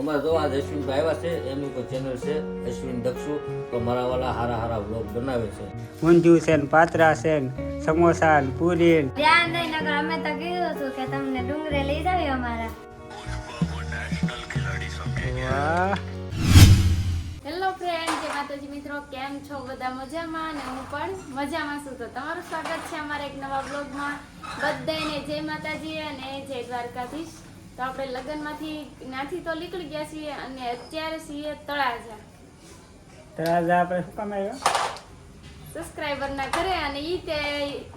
અમારે તો આજ અશ્વિનભાઈ આવ્યા છે એમની કોઈ ચેનલ છે અશ્વિન દક્ષુ તો મારા વાલા હારા હારા વ્લોગ બનાવે છે. ઊંધિયું છે ને પાત્રા છે ને સમોસા ને પૂરી ધ્યાન દઈને અમે તો કીધું હતું કે તમને ડુંગરે લઈ જાવી અમારા. હેલો ફ્રેન્ડ જય માતાજી મિત્રો કેમ છો? બધા મજામાં અને હું પણ મજામાં છું. તો તમારું સ્વાગત છે અમારા એક નવા બ્લોગમાં બધાને જય માતાજી અને જય દ્વારકાધીશ. તો આપણે લગ્નમાંથી નાથી તો નીકળી ગયા છીએ અને અત્યારે છીએ તળાજા. તળાજા આપણે શું કામ આવ્યો? સબસ્ક્રાઈબરના ઘરે અને ઈ તે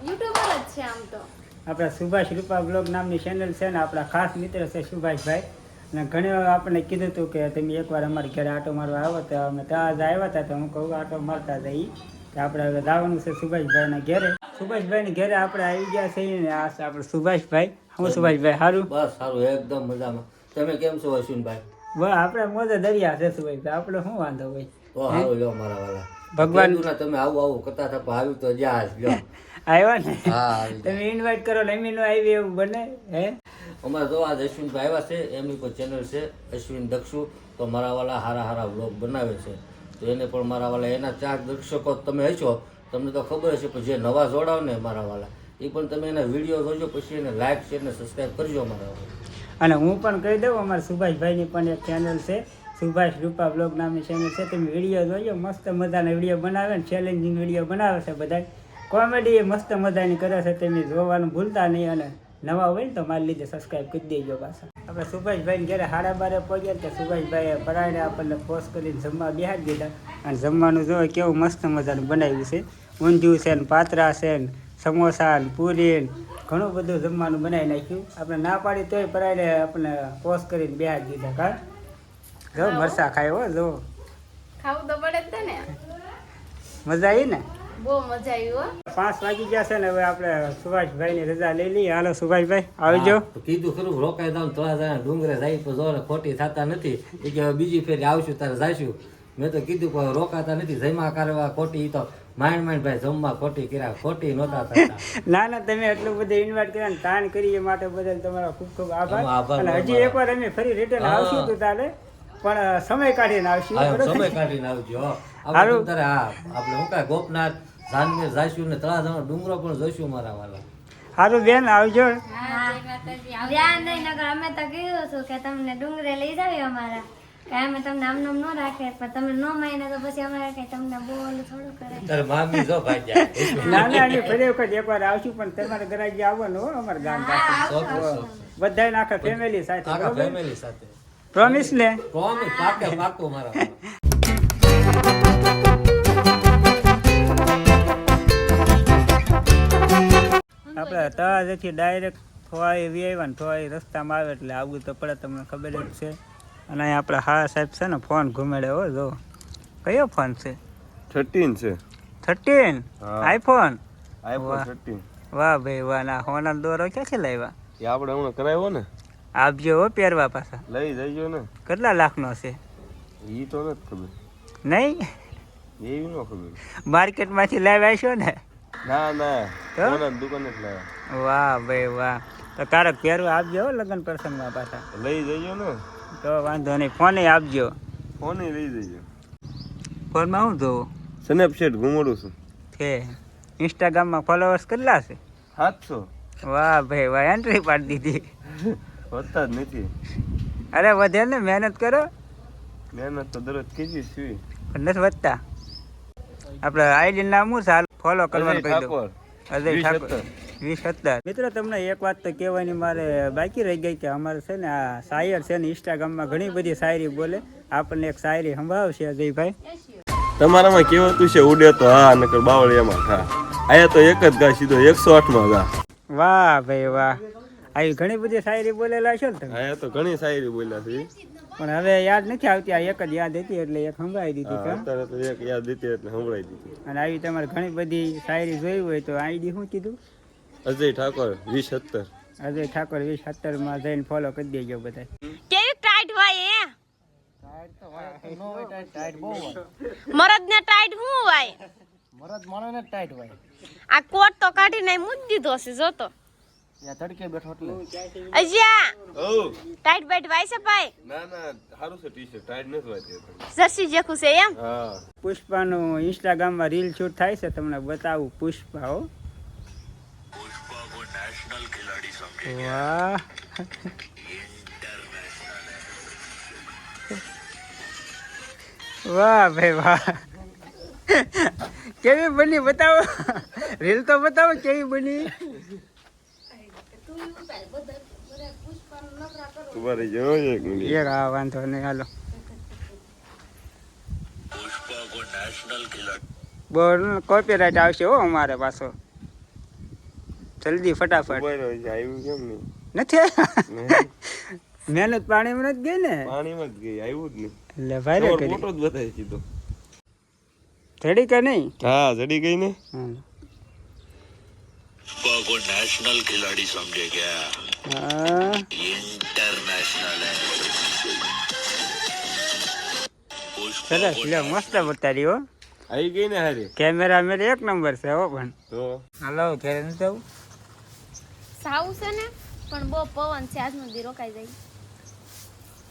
યુટ્યુબર જ છે આમ તો. આપણા સુભાષ રૂપા બ્લોગ નામની ચેનલ છે ને આપણા ખાસ મિત્ર છે સુભાષભાઈ. અને ઘણી વાર આપણને કીધું હતું કે તમે એકવાર અમારે ઘરે આટો મારવા આવો તો અમે ત્યાં આવ્યા હતા તો હું કહું આટો મારતા હતા ઈ. આપણે હવે જવાનું છે સુભાષભાઈના ઘરે. સુભાષભાઈની ઘરે આપણે આવી ગયા છીએ ને આ છે આપણે સુભાષભાઈ. હું સુભાષભાઈ સારું બસ સારું એકદમ મજામાં. તમે કેમ છો અશ્વિનભાઈ? બસ આપણે મોજે દરિયા છે સુભાષભાઈ આપણે શું વાંધો ભાઈ? તો સારું લો મારા વાલા. ભગવાન- તમે આવું આવું કરતા હતા આવ્યું તો જ્યાં લો આવ્યા ને. તમે ઇન્વાઇટ કરો ને એમ નો આવી એવું બને હે? અમારે તો આજ અશ્વિનભાઈ આવ્યા છે એમની કોઈ ચેનલ છે અશ્વિન દક્ષુ. તો મારા વાલા હારા હારા વ્લોગ બનાવે છે. તો એને પણ મારા વાલા એના ચાર દર્શકો તમે હશો. તમને તો ખબર હશે પણ જે નવા જોડાવ ને મારા વાલા એ પણ તમે એના વીડિયો જોજો, પછી એને લાઈક શેર ને સબસ્ક્રાઈબ કરજો અમારા અને હું પણ કહી દઉં, અમારા સુભાષભાઈની પણ એક ચેનલ છે, સુભાષ રૂપા બ્લોગ નામની ચેનલ છે, તમે વીડિયો જોજો, મસ્ત મજાના વીડિયો બનાવે ને ચેલેન્જિંગ વીડિયો બનાવે છે બધા. કોમેડી મસ્ત મજાની કરે છે, તમે જોવાનું ભૂલતા નહીં અને નવા હોય ને તો મારી લીધે સબસ્ક્રાઈબ કરી દેજો પાછા. આપણે સુભાષભાઈને ઘરે સાડા બારે પહોંચ્યા તો સુભાષભાઈએ પરાયણે આપણને પોસ્ટ કરીને જમવા બેહાડી દીધા. અને જમવાનું જો કેવું મસ્ત મજાનું બનાવ્યું છે. ઊંધિયું છે ને, પાતરા છે ને સમોસા ને પૂરી ઘણું બધું જમવાનું બનાવી નાખ્યું. આપણે ના પાડી તોય પરાયણે આપણે પોસ કરીને બે દીધા કા? જો મરસા ખાય હો જો. ખાવું તો પડે જ ને. મજા આવી ને? બહુ મજા આવી હો. પાંચ વાગી ગયા છે ને હવે આપણે સુભાષભાઈની રજા લઈ લઈએ. હાલો સુભાષભાઈ આવજો. કીધું ખરું રોકાઈ દઉં થોડા ડુંગરે જાય તો જો ખોટી થતા નથી. કે હવે બીજી ફેરી આવશું તારે જાશું. મેં તો કીધું કે રોકાતા નથી. જમા કરવા ખોટી તો માઇન્ડ માઇન્ડ ભાઈ જમવા ખોટી કર્યા ખોટી નહોતા થતા. ના ના તમે એટલું બધું ઇન્વાઇટ કર્યા ને તાણ કરી એ માટે બદલ તમારો ખૂબ ખૂબ આભાર. આભાર અને હજી. એકવાર અમે ફરી રિટર્ન આવશું તો તારે પણ સમય કાઢીને આવશું સમય કાઢીને આવજો હો. આપણે તારે હા આપણે હું કાંઈ ગોપનાથ જાનવીર જાશું ને તળાજાનો ડુંગરો પણ જોઈશું મારા વાલા. સારું બેન આવજો. અમે તો કીધું છું કે તમને ડુંગરે લઈ જાવી અમારા. કે અમે તમને આમ નામ ન રાખે પણ તમે ન માને તો પછી અમારે કઈ તમને બહુ થોડું કરે. તારે મામી જો ભાઈ ના ના અમે ફરી વખત એકવાર આવશું પણ તમારે ઘરે જે આવવાનું હો અમારા ગામ પાસે બધા આખા ફેમિલી સાથે આખા ફેમિલી સાથે. પ્રોમિસ ને? પ્રોમિસ પાકે પાકું મારા આપણે તળાજેથી ડાયરેક્ટ થોવાઈ વી આવ્યા ને થોવાઈ રસ્તામાં આવે એટલે આવું તો પડે તમને ખબર જ છે. અને અહીં આપણે હા સાહેબ છે ને ફોન ઘુમેડે હો જો. કયો ફોન છે? થર્ટીન છે. થર્ટીન? આઈફોન? આઈફોન વાહ. થર્ટીન. વાહ ભાઈ વાહ. ના હોના દોરો ક્યાંથી લાવ્યા? એ આપણે હમણાં કરાવ્યો ને? આપજો હો પહેરવા પાછા. લઈ જઈજો ને. કેટલા લાખનો છે? એ તો નથી ખબર. નહીં? એવી ન ખબર. માર્કેટમાંથી લાવ્યા છો ને? ના ના. તો? દુકાને જ લાવ્યા. વાહ ભાઈ વાહ. તો કારક પહેરવા આપજો હો લગ્ન પ્રસંગમાં પાછા. લઈ જઈજો ને. તો વાંધો નહીં ફોને આપજો. ફોન લઈ જઈજો ફોનમાં શું જોવો સ્નેપચેટ ઘુમાડું છું. કે ઇન્સ્ટાગ્રામમાં ફોલોવર્સ કેટલા છે? સાતસો. વાહ ભાઈ વાહ એન્ટ્રી પાડી દીધી. વધતા જ નથી. અરે વધે ને મહેનત કરો. મહેનત તો દરરોજ કીધી છે. પણ નથી વધતા. આપણે આઈડી નામ શું છે? ફોલો કરવાનું કહી દો અજય ઠાકોર. વીસ સત્તર. મિત્રો તમને એક વાત તો કહેવાની મારે બાકી રહી ગઈ કે અમારે છે ને આ શાયર છે ને ઇન્સ્ટાગ્રામમાં ઘણી બધી શાયરી બોલે. આપણને એક શાયરી સંભાવશે અજયભાઈ. તમારામાં કેવતું છે? ઉડે તો હા નકર બાવળિયામાં ખા આયા તો એક જ ગા સીધો એકસો આઠમાં ગા. વાહ ભાઈ વાહ. આવી ઘણી બધી શાયરી બોલેલા છે ને તમે? આયા તો ઘણી શાયરી બોલ્યા છે. પણ હવે યાદ નથી આવતી આ એક જ યાદ હતી એટલે એક સંભળાવી દીધી અત્યારે તો એક યાદ હતી એટલે સંભળાઈ દીધી. અને આવી તમારે ઘણી બધી શાયરી જોઈ હોય તો આઈડી શું કીધું? અજય ઠાકોર વીસ સત્તર. અજય ઠાકોર વીસ સત્તરમાં જઈને ફોલો કરી દેજો બધા કેવી ટાઈટ હોય એ? મરદ ને ટાઈટ હું હોય? મરદ માણસ ટાઈટ હોય. આ કોટ તો કાઢીને મૂકી દીધો છે જો તો. તડકે બેઠો એટલે. અજ્યા! ઓ ટાઈટ બેટ વાય છે ભાઈ? ના ના સારું છે ટી શર્ટ ટાઈટ નથી વાંચી જર્સી જેખું છે એમ? હા. પુષ્પાનું ઇન્સ્ટાગ્રામમાં રીલ શૂટ થાય છે તમને બતાવું પુષ્પા હો. વાહ વાહ ભાઈ વાહ કેવી બની બતાવો રીલ તો બતાવો કેવી બની એક હા વાંધો નહીં હાલો બોલ કોપીરાઇટ આવશે હો અમારે પાછો જલ્દી ફટાફટ ઉભા રહો છે આવ્યું કેમ નહીં નથી નહીં. મહેનત પાણીમાં નથી ગઈ ને પાણીમાં જ ગઈ આવ્યું જ નહીં એટલે ભારે તમારો કરી ફોટો જ બતાવી સીધો થડી કે નહીં હા જડી ગઈ ને હા. पुष्पा को नेशनल खिलाड़ी समझे क्या હા इंटरनेशनल है पुष्पा સરસ લે મસ્ત બતાડી હો આવી ગઈ ને હારી કેમેરા મેરે એક નંબર છે હો પણ તો હાલો ઘરે નથી જવું સાવું છે ને પણ બહુ પવન છે આજનો દી રોકાઈ જાય.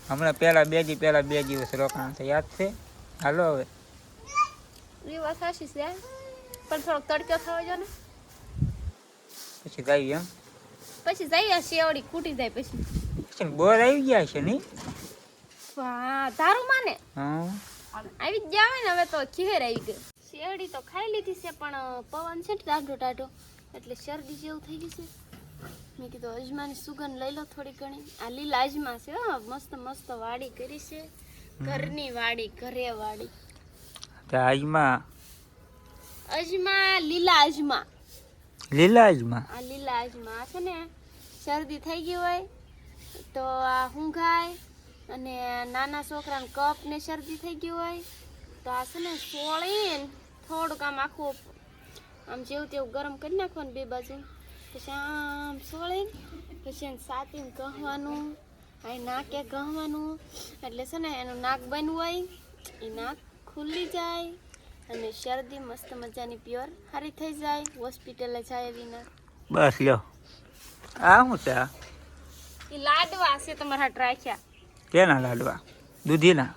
હમણાં પહેલા બે દી પહેલા બે દિવસ રોકાણ છે યાદ છે? હાલો હવે. એ વાત સાચી છે પણ થોડોક તડકો થવા જો ને. પછી જઈએ એમ. પછી જઈએ શેવડી ખૂટી જાય પછી. પછી બોર આવી ગયા છે નહીં? હા તારું માને હા. આવી જ ગયા હોય ને હવે તો ખીહેર આવી ગઈ શેરડી તો ખાઈ લીધી છે પણ પવન છે ને ટાઢો ટાઢો એટલે શરદી જેવું થઈ ગયું છે. મેં કીધું અજમાની સુગંધ લઈ લો થોડી ઘણી. આ લીલા અજમા છે હો મસ્ત મસ્ત વાડી કરી છે. ઘરની વાડી ઘરે વાડી. અજમા અજમા લીલા અજમા લીલા અજમા આ લીલા અજમા છે ને શરદી થઈ ગઈ હોય તો આ હુંઘાય અને નાના છોકરાને કફ ને શરદી થઈ ગઈ હોય તો આ છે ને સોળીને થોડુંક આમ આખું આમ જેવું તેવું ગરમ કરી નાખવાનું બે બાજુ. પછી આમ સોળીને. પછી એને સાતીને કહવાનું આ નાકે કહવાનું એટલે છે ને એનું નાક બનવું હોય. એ નાક ખુલ્લી જાય અને શરદી મસ્ત મજાની પ્યોર સારી થઈ જાય હોસ્પિટલે જાય વિના. બસ લ્યો. આ શું છે એ લાડવા છે તમારા ટ્રાખ્યા રાખ્યા. કેના લાડવા? દૂધીના?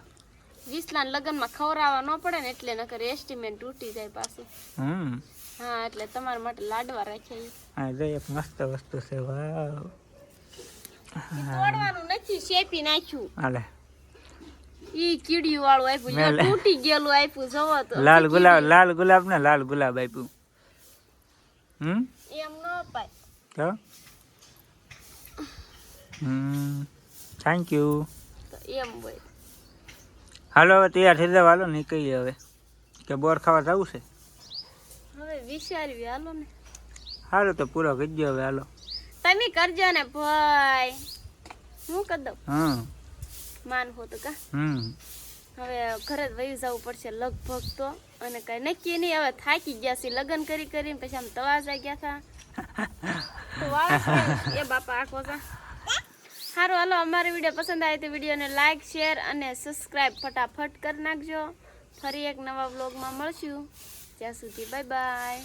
વિસલા લગ્નમાં ખવડાવવા ન પડે ને એટલે નકર એસ્ટિમેટ તૂટી જાય પાછું. હમ. હા એટલે તમારા માટે લાડવા રાખ્યા. આ જો એક મસ્ત વસ્તુ છે વાવ. તોડવાનું નથી શેપી નાખ્યું. હાલે. ઈ કીડી વાળું આપ્યું. તૂટી ગયેલું આપ્યું જોવો તો. લાલ ગુલાબ લાલ ગુલાબ ને લાલ ગુલાબ આપ્યું. હમ? એમ ન અપાય. તો? હમ. થેન્ક યુ તો એમ હોય. હાલો હવે તૈયાર થઈ જાવ હાલો નીકળીએ હવે. કે બોર ખાવા જવું છે? હવે વિચારવી હાલો ને. હાલો તો પૂરો કરી દો હવે હાલો. તમે કરજો ને ભાઈ. હું કરી દઉં? હા માન હો તો કા? હમ. હવે ઘરે જ વહી જવું પડશે લગભગ તો. અને કઈ નક્કી નહીં હવે થાકી ગયા છે લગ્ન કરી કરીને પછી આમ તવાજા ગયા હતા તો વાળ એ બાપા આખો છે સારું, હાલો, અમારી વીડિયો પસંદ આવે તો વિડીયોને લાઇક શેર અને સબસ્ક્રાઈબ ફટાફટ કરી નાખજો. ફરી એક નવા વ્લોગમાં મળશું. ત્યાં સુધી બાય બાય